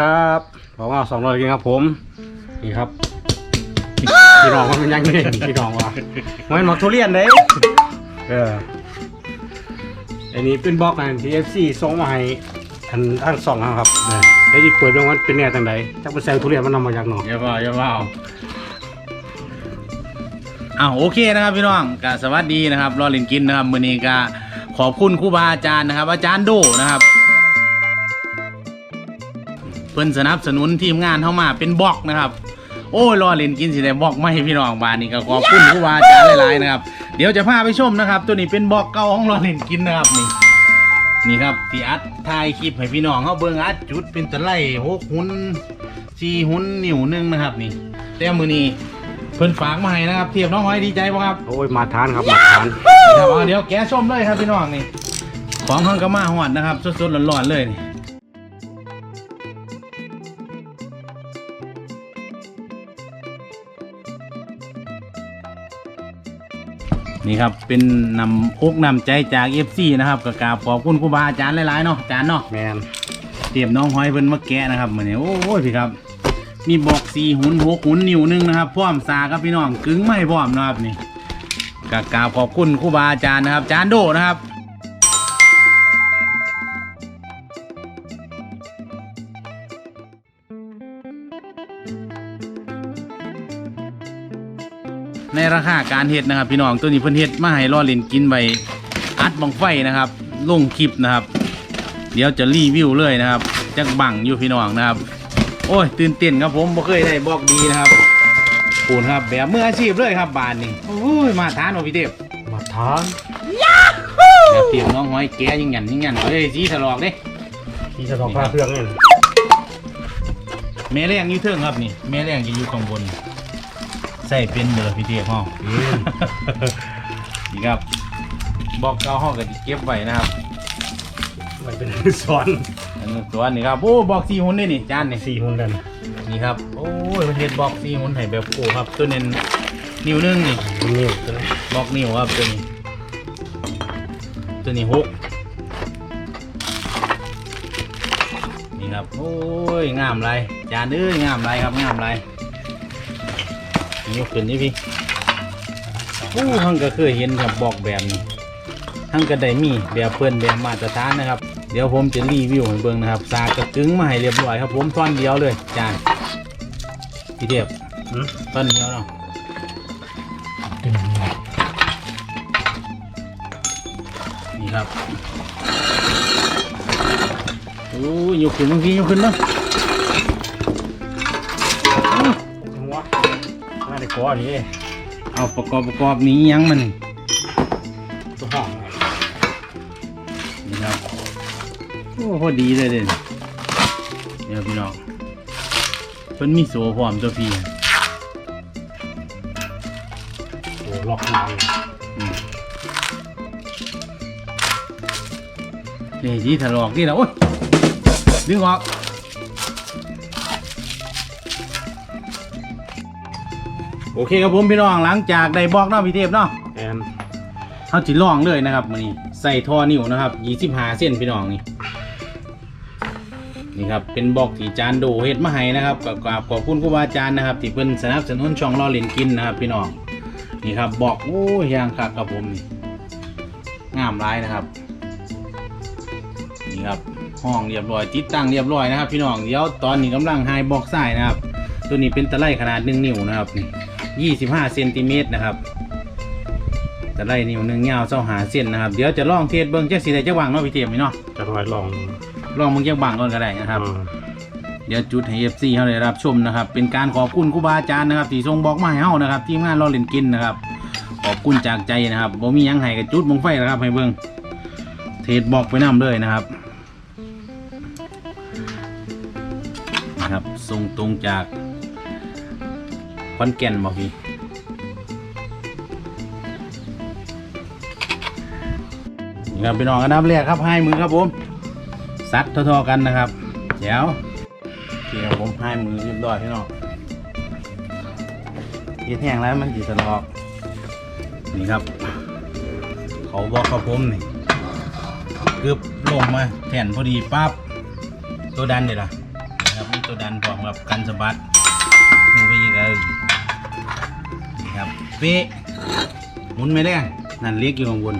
ครับบอกว่าสองร้อยกินครับผม นี่ครับ พี่น้องมันเป็นยังไงพี่น้องวะมันหมกทุเรียนเด้เออ อันนี้เป็นบล็อกนะทีเอฟซีส่งมาให้ทันทั้งสองครับได้ที่เปิดดูว่าเป็นแน่ตังใดจักเป็นแซงทุเรียนมันนำมาจากหนองอย่าว่าอย่าว่าอ้าวโอเคนะครับพี่น้องกสวัสดีนะครับรอเลินกินนะครับมือนี้ก็ขอบคุณครูบาอาจารย์นะครับ อาจารย์โดนะครับ เพิ่นสนับสนุนทีมงานเข้ามาเป็นบล็อกนะครับ โอ้ยรอเล่นกินสิได้บล็อกไม่ให้พี่น้องบานนี่ก็ขอบคุณครูบาอาจารย์หลายๆนะครับ เดี๋ยวจะพาไปชมนะครับ ตัวนี้เป็นบล็อกเก่าของรอเล่นกินนะครับนี่นี่ครับที่อัดถ่ายคลิปให้พี่น้องเขาเบิ่งอัดจุดเป็นตะไลหกหุ่นสี่หุ่นนิ้วหนึงนะครับนี่แต่มือนี้เพิ่นฝากมาให้นะครับเทียบน้องหอยดีใจป่ะครับ โอ้ยมาทานครับมาทานครับเอาเดี๋ยวแกะชมเลยครับพี่น้องนี่ ของข้างก็มาหอดนะครับ สดๆร้อนๆเลยนี่ นี่ครับเป็นนำอกนำใจจากเอฟซีนะครับกับกราบขอบคุณครูบาอาจารย์หลายๆเนาะอาจารย์เนาะแมนเตรียมน้องหอยเพิ่นมาแกะนะครับมื้อนี้โอ้ยพี่ครับ มีบอกสีหุ่นหกหุ่นนิ้วหนึงนะครับพร้อมสาครับพี่น้องกึ้งไม่พร้อมนะครับนี่กกราบขอบคุณครูบาอาจารย์นะครับอาจารย์โดนะครับ ในราคาการเฮ็ดนะครับ พี่น้องตัวนี้เพิ่นเฮ็ดมาให้รอเล่นกินไว้อัดบังไฟนะครับลงคลิปนะครับ เดี๋ยวจะรีวิวเลยนะครับจักบังอยู่พี่น้องนะครับ โอ้ยตื่นเต้นครับผมบ่เคยได้บอกดีนะครับปูนครับแบบมืออาชีพเลยครับบานนี่โอ้ยมาทานโอพี่เทพมาทานแบบเตรียมน้องหอยแกยิงหยันยิงหยันเฮ้ยสีถลอกเด้ที่จะต้องพาเครื่องนี่แม่แรงอยู่เทิงครับนี่แม่แรงจะอยู่ข้างบน ใส่เป็นเบอร์พี่เทพห้องนี่ครับ บอกเก้าห้องก็จะเก็บไว้นะครับมันเป็นสอนอันนี้ตัวนี้ครับโอ้บอกสี่หุ่นนี่นี่จานนี่สี่หุ่นกันนี่ครับโอ้ยประเทศบอกสี่หุ่นให้แบบโอ้ครับ ตัวเน้นนิ้วหนึงนี่นิ้วตัวนี้บอกนิ้วครับตัวนี้ตัวนี้หกนี่ครับโอ้ยงามไรจานเอ้ยงามไรครับงามไร ยกขึ้นนี่พี่โอ้ทั้งก็เคยเห็นครับบอกแบบนี้ทั้งก็ได้มีแบบเพื่อนแบบมาตรฐานนะครับ เดี๋ยวผมจะรีวิวให้เบิ่งนะครับสากกระกึ้งมาให้เรียบร้อยครับผมท่อนเดียวเลยจานพี่เทียบอืมท่อนเดียวเนาะนี่ครับโอ้ยยกขึ้นบางทียกขึ้นเนาะ น่าได้ก้อนี่เอาประกอบประกอบนี้ยังมันตัวห้องนี่ครับโอ้พอดีเลยเด่นเดี๋ยวพี่น้องเพิ่นมีโซ่พร้อมตัวพี่โอ้ล็อกนานอืมนี่ที่ถลอกนี่นะโอ้ยดึงออก โอเคครับผมพี่น้องหลังจากได้บอกเนาะพี่เทพเนาะแอนเขาจิลองเลยนะครับมันนี่ใส่ท่อนิ้วนะครับยี่สิบห้าเส้นพี่น้องนี่นี่ครับเป็นบอกที่จานโดเฮ็ดมาให้นะครับกับกราบขอบคุณครูบาอาจารย์นะครับที่เพิ่นสนับสนุนช่องล่อเล่นกินนะครับ พี่น้องนี่ครับบอกโอ้ยยางคักกับผมนี่งามร้ายนะครับนี่ครับห้องเรียบร้อยติดตั้งเรียบร้อยนะครับ พี่น้องเดี๋ยวตอนนี้กำลังไฮบอกสายนะครับ ตัวนี้เป็นตะไลขนาดหนึ่งนิ้วนะครับนี่ ยี่สิบห้าเซนติเมตรนะครับจะไล่นิ้วหนึ่งยาวเส้าหาเส้นนะครับเดี๋ยวจะลองเทสเบิ้งจักสีใดจักวางเนาะพี่เทียมนี่เนาะจะลอยลองลองมึงจักบางก่อนก็ได้นะครับอืมเดี๋ยวจุดให้เอฟซีเขาได้รับชมนะครับ เป็นการขอบคุณครูบาอาจารย์นะครับที่ทรงบอกมาให้เฮานะครับ ทีมงานรอเล่นกินนะครับ ขอบคุณจากใจนะครับบ่มีหยังให้กับจุดมงไฟนะครับให้เบิ้งเทสบอกไปนํเลยนะครับนะครับทรงตรงจากค อนแก่นบอกพี่นี่ครับพี่น้องอันดับแรกครับให้มือครับผมซัดเท่าๆกันนะครับเดี๋ยวเคครับผมให้มือเรียบร้อยพี่น้องเย็ดแห้งแล้วมันจีสลอกนี่ครับ เขาบอกครับผมนี่กึบลงมาแผ่นพอดีปั๊บตัวดันเดี๋ยวนะครับมีตัวดันพร้อมกับกันสะบัด ป๊ะหมุนไม่ได้นั่นเรียกอยู่ข้างบน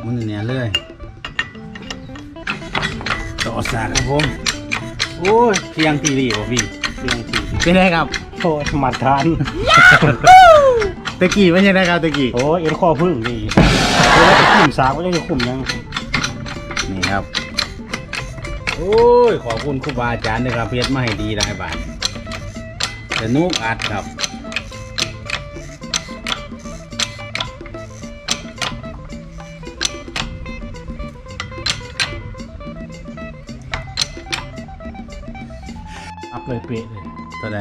หมุนเนี่ยเลยต่อสากครับผมโอ้ยเพียงทีรีบ่พี่เรื่องที่เป็นไงครับโอ้ยมาทานตะกี้ไม่ใช่นะครับตะกี้โอ้ยเอ็นข้อพึ่งดีเวลาจะขุ่มสากก็ยังจะขุ่มยังนี่ครับโอ้ยขอบคุณครูบาอาจารย์นะครับเพียรมาให้ดีหลายบาทสนุกอัดครับ เลยเป๊ะเลยตัวใด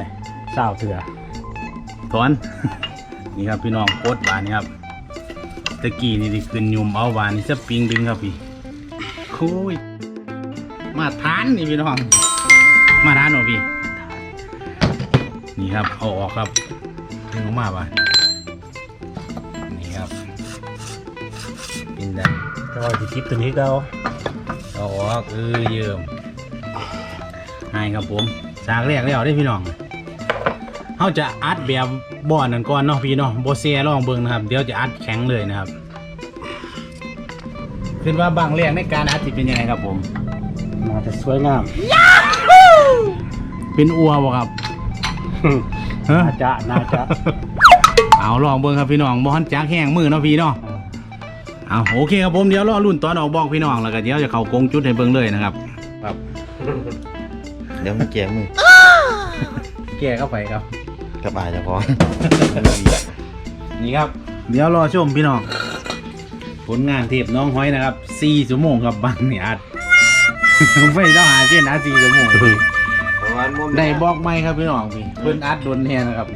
สาวเถื่อถอน นี่ครับพี่น้องโคตรบานนี่ครับตะกี้นี่ดิขึ้นยุมเอาบานนี่สปริงดึงครับพี่คุยมาทานนี่พี่น้อง มาทานหน่อยพี่นี่ครับเอาออกครับดึงออกมาบ้านนี่ครับเป็นได้ก็ว่าจะคลิปตัวนี้ก็เอาเอาออกเออเยิ่มให้ครับผม สากแรกแล้วได้พี่น้องเขาจะอัดแบบบ่อนนั่นก่อนเนาะพี่เนาะโบเซียลองเบิ่งนะครับ เดี๋ยวจะอัดแข็งเลยนะครับคิดว่าบางแรกในการอัดสิเป็นยังไงครับผมน่าจะสวยงามเป็นอัวบ่ครับฮะน่าจะน่าจะเอาลองเบิ่งครับพี่น้องบ่ฮันจักแห้งมือเนาะพี่เนาะเอาโอเคครับผมเดี๋ยวรอรุ่นตอนออกบอกพี่น้องแล้วก็เดี๋ยวจะเข้ากงจุดให้เบิ่งเลยนะครับ ครับ เดี๋ยวมันเกี่ยมือแก้เข้าไปครับ กับอายจะพอนี่ครับ เดี๋ยวรอชมพี่น้อง ผลงานเทปน้องห้อยนะครับ4ชั่วโมงครับบังเนี่ยอัดไม่ต้องหาเช่นอัด4ชั่วโมงประมาณมุมได้บอกไหมครับพี่น้องพี่เพิ่นอัดโดนแทนนะครับ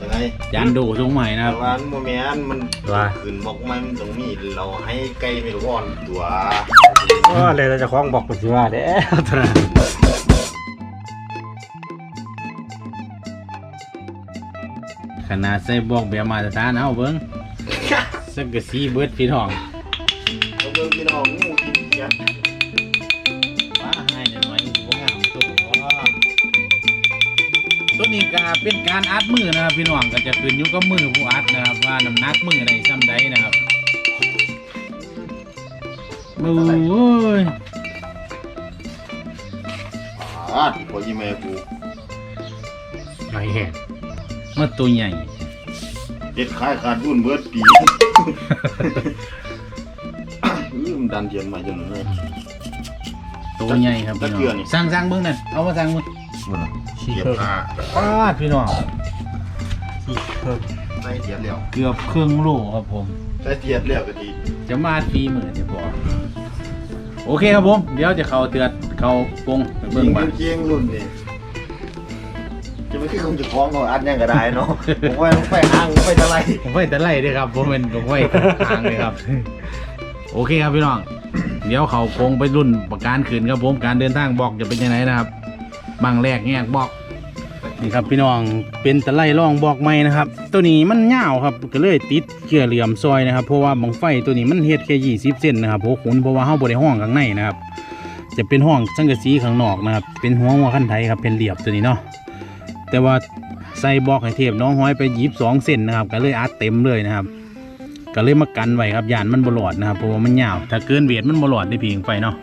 ยังไงยันดูทรงใหม่นะคปรับ ระมาณโมเมนต์มันว่า ขึ้นบอกมันมันต้องมีเราให้ไกลไม่รู้อ่อนตัว ก็เลยเราจะคล้องบอกปัจจุบันเด้อตอนนั้น ขนาดใส่บอกแบบมาตรฐานเอาเบิ้งสักกะสีเบิดพี่น้องเราเบิ่งพี่น้องงูกินเกียดว้าให้หน่อยๆบ่งามตัวตัวนี้ก็เป็นการอัดมือนะครับพี่น้องก็จะขึ้นอยู่กับมือผู้อัดนะครับ ว่าน้ำหนักมือใดซ้ำใดนะครับโอ้ยอาดพอยี่แม่กูไม่เห็น มาตัวใหญ่ เด็ดขายขาดรุ่นเบิดปี อืมดันเทียนมาจนเลย ตัวใหญ่ครับพี่น้อตะเกียบนี่งสั่งสั่งเบิ้งนั่นเอามาสั่งมึงเทียบผ้าปาดพี่น้องที่เพิ่มใส่เทียบแล้วเกือบครึ่งโลครับผม ใส่เทียบแล้วก็ดีจะมาฟีมือจะพอโอเคครับผม เดี๋ยวจะเข้าเตือนเข้ากงไปเบิ่เบิ้งงมับ้านนเคียงรุ่นนี่ จะไม่คือคงจะคล้องเขาอัดยังก็ได้เนาะผมว่าต้องไปอ้างไปอะไรผมไปแต่ไล่ด้วยครับผมเป็นผมไปทางเลยครับ โอเคครับพี่น้อง เดี๋ยวเขากงไปรุ่นประการขืนครับผมการเดินทางบอกจะเป็นยังไงนะครับบางแรกแงกบอก นี่ครับพี่น้องเป็นตะไลร่องบอกไม่นะครับ ตัวนี้มันยาวครับก็เลยติดเกลือเหลี่ยมซอยนะครับเพราะว่าบังไฟตัวนี้มันเฮ็ดแค่ยี่สิบเซนนะครับโหขุนเพราะว่าเฮาบริห้องข้างในนะครับ จะเป็นห้องสังกะสีข้างนอกนะครับเป็นหัวหัวขั้นไทยครับเป็นเหลี่ยมตัวนี้เนาะ แต่ว่าใส่บอกให้เทียบน้องห้อยไปยีบสองเซนนะครับ ก็เลยอัดเต็มเลยนะครับ ก็เลยมากันไว้ครับยานมันบลอดนะครับเพราะว่ามันยาว ถ้าเกินเวียดมันบลอดได้พิงไฟเนาะ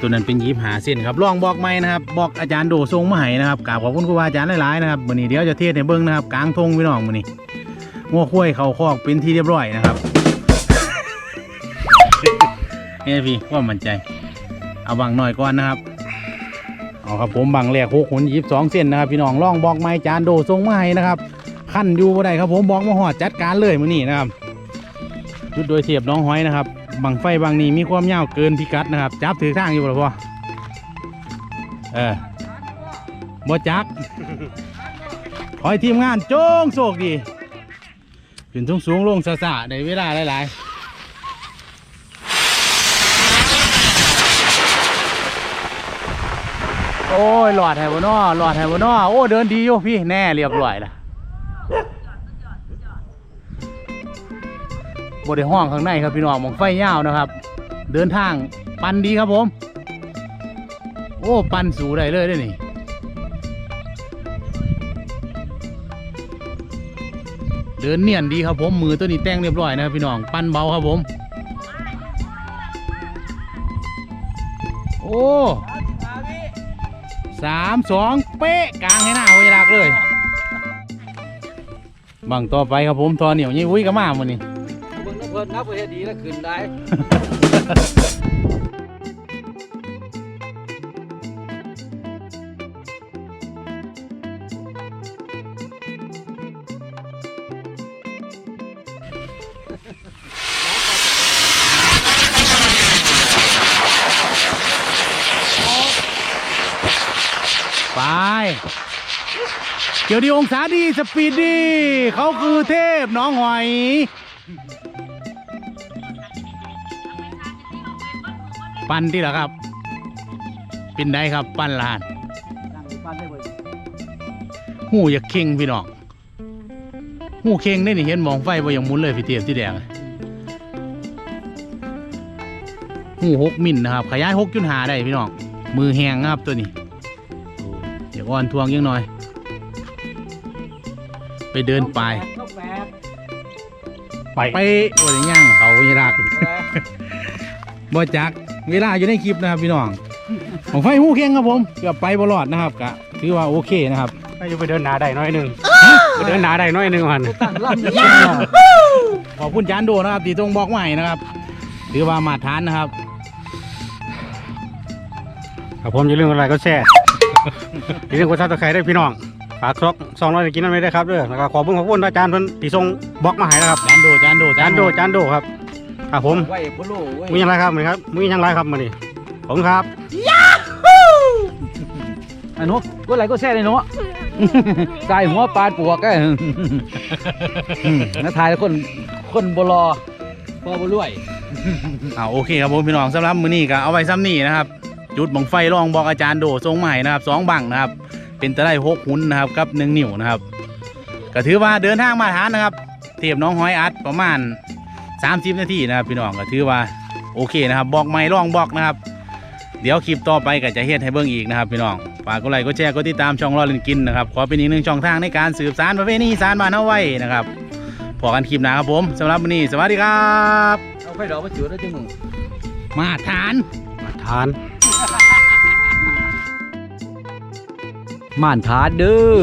ตัวนั้นเป็นยีบหาเส้นครับลองบอกไหมนะครับบอกอาจารย์โดทรงมาให้นะครับกราบขอบคุณครูบาอาจารย์หลายๆนะครับวันนี้เดี๋ยวจะเทศให้เบิ้องนะครับกลางทงพี่น้องวันนี้งัวคุ้ยเขาคอกเป็นที่เรียบร้อยนะครับเนี่ยพี่ว่ามั่นใจ เอาบางหน่อยก่อนนะครับ เอาครับผมบางแรกหกหุนยีบสองเส้นนะครับพี่น้องลองบอกไม้จานโดทรงมาให้นะครับขั้นอยู่บ่ได้ครับผมบอกมาหอดจัดการเลยมือนี้นะครับจุดโดยเสียบน้องห้อยนะครับบังไฟบางนี้มีความยาวเกินพิกัดนะครับ จับถือทางอยู่หรือเปล่าเออบ่จักขอให้ทีมงานโจงโชคดีขึ้นสูงสูงลงซาซาๆในเวลาหลายๆ โอ้ยหลอดแถวน้อหลอดแถวน้อโอ้เดินดีอยู่พี่แน่เรียบร้อยละบริห้องข้างในครับพี่น้องมองไฟยาวนะครับ เดินทางปันดีครับผม โอ้ปั่นสูได้เลยได้อนี่เดินเนียนดีครับผมมือตัวนี้แต่งเรียบร้อยนะครับพี่น้องปั้นเบาครับผม โอ้ สามสองเป๊ะกลางให้หน้าเวลากเลย บังต่อไปครับผมทอเหนียวยี่วุ้ยก็มาวันนี้เบิ่งน้ำเพิ่นนับประเทศดีแล้วขึ้นได้ เกี่ยวดีองศาดีสปีดดีเขาคือเทพน้องหอย ปั้นที่เหรอครับ เป็นได้ครับปั้นลานงูอยากเข่งพี่น้องหูเข่งได้นี่เห็นมองไฟว่ายังมุนเลยพี่เตียบที่แดงหูหกมิลนะครับ ขยายหกจุดหาได้พี่น้อง มือแห้งนะครับตัวนี้ เดี๋ยวอ่อนทวงยังหน่อย ไปเดินไปต้องแปดไปไปโอ้ยย่างเขาไม่รักบ่จักเวลาอยู่ในคลิปนะครับพี่น้องของไฟหูเข่งครับผมเกือบไปบรอดนะครับกะถือว่าโอเคนะครับไปอยู่ไปเดินหนาได้น้อยหนึงไปเดินหนาได้น้อยหนึงมันตั้งลำยังขอบคุณจานโดนะครับที่ตรงบอกใหม่นะครับถือว่ามาทฐานนะครับครับผมอย่าลืมกดไลค์กดแชร์ อย่าลืมกดซับสไครต์ด้วยพี่น้องฝากครบสองร้อยกินนั่นไม่ได้ครับเด้อแล้วก็ขอบคุณขอบคุณอาจารย์เพิ่นที่ส่งบล็อกมาให้นะครับจานโดจานโดจานโดจานโดครับครับผมไว้พุโลไว้มีอะไรครับมือนี้ครับมีอย่างไรครับมือนี้ผมครับอันนู้ก็ไหลก็แซ่เลยเนาะใส่หัวปานปวกแกนะทายแล้วคนคนบ่รอพอบ่รวยอ่าโอเคครับผมพี่น้องสำหรับมื้อนี้ก็เอาไว้ซ้ำนี่นะครับ จุดบังไฟรองบอกอาจารย์โดทรงใหม่นะครับสองบังนะครับ เป็นตะไลหกหุ่นนะครับกับหนึ่งนิ้วนะครับก็ถือว่าเดินทางมาทานนะครับ เทียบน้องห้อยอัดประมาณ 30 นาทีนะครับ พี่น้องก็ถือว่าโอเคนะครับ บอกไม่ลองบอกนะครับ เดี๋ยวคลิปต่อไปก็จะเฮ็ดให้เบิ่งอีกนะครับ พี่น้องฝากกดไลค์กดแชร์กดติดตามช่องรอเล่นกินนะครับขอเป็นอีกหนึ่งช่องทางในการสืบสานประเพณีอีสานบ้านเฮาไว้นะครับพอกันคลิปหน้าครับผมสำหรับวันนี้สวัสดีครับเอาไฟดอกมาจุดแล้วจังมึงมาทาน มาทาน ม่านทานเด้อ